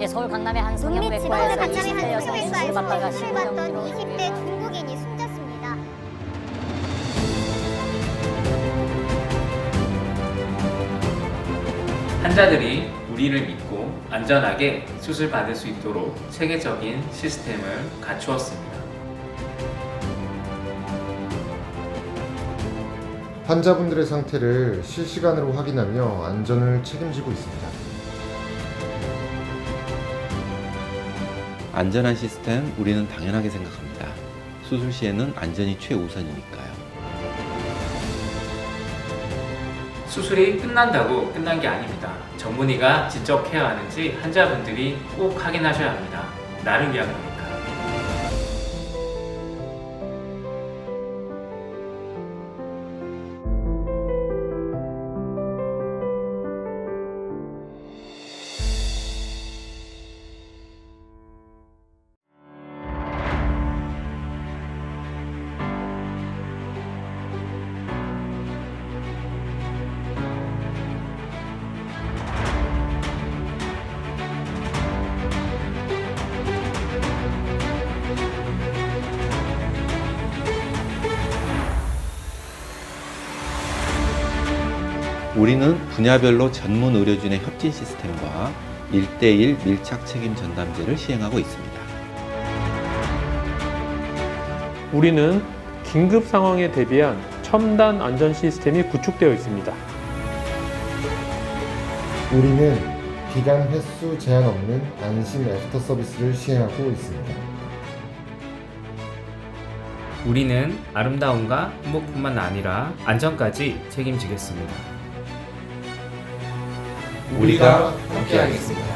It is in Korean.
예, 서울 강남의 한 성형외과에서 간장의 20대 한 여성이 수술을 받던 심근경색으로 20대 중국인이 숨졌습니다. 환자들이 우리를 믿고 안전하게 수술 받을 수 있도록 체계적인 시스템을 갖추었습니다. 환자분들의 상태를 실시간으로 확인하며 안전을 책임지고 있습니다. 안전한 시스템 우리는 당연하게 생각합니다. 수술 시에는 안전이 최우선이니까요. 수술이 끝난다고 끝난 게 아닙니다. 전문의가 직접 케어하는지 환자분들이 꼭 확인하셔야 합니다. 나를 위한 거니까. 우리는 분야별로 전문 의료진의 협진 시스템과 1대1 밀착 책임 전담제를 시행하고 있습니다. 우리는 긴급 상황에 대비한 첨단 안전 시스템이 구축되어 있습니다. 우리는 기간 횟수 제한 없는 안심 애프터 서비스를 시행하고 있습니다. 우리는 아름다움과 행복뿐만 아니라 안전까지 책임지겠습니다. 우리가 함께하겠습니다.